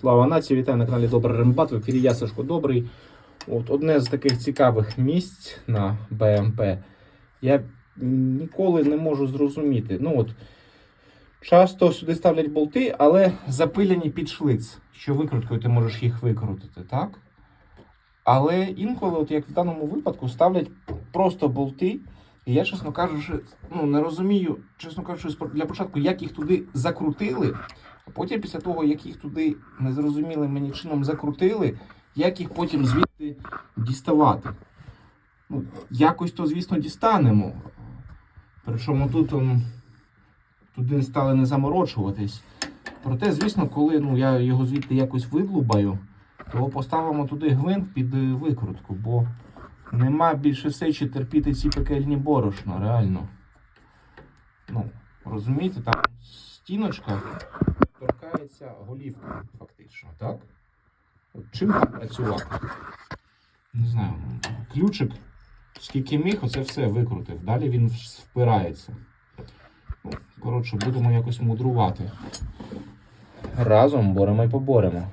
Слава нації, вітаю на каналі Добрий Рембат. В ефірі я Добрий. От одне з таких цікавих місць на БМП. Я ніколи не можу зрозуміти. Ну от, часто сюди ставлять болти, але запиляні під шлиц, що викруткою ти можеш їх викрутити, так? Але інколи, от як в даному випадку, ставлять просто болти. І я, чесно кажучи, ну, не розумію, чесно кажучи, для початку, як їх туди закрутили, а потім, після того, як їх туди незрозумілим мені чином закрутили, як їх потім звідти діставати. Ну, якось то, звісно, дістанемо. Причому тут он, туди стали не заморочуватись. Проте, звісно, коли ну, я його звідти якось видлубаю, то поставимо туди гвинт під е, викрутку, бо нема більше сечі терпіти ці пекельні борошна, реально. Ну, розумієте, там стіночка торкається голівки, фактично, так? От чим працювати? Не знаю, ключик, скільки міг, оце все викрутив. Далі він впирається. Ну, коротше, будемо якось мудрувати. Разом боремо і поборемо.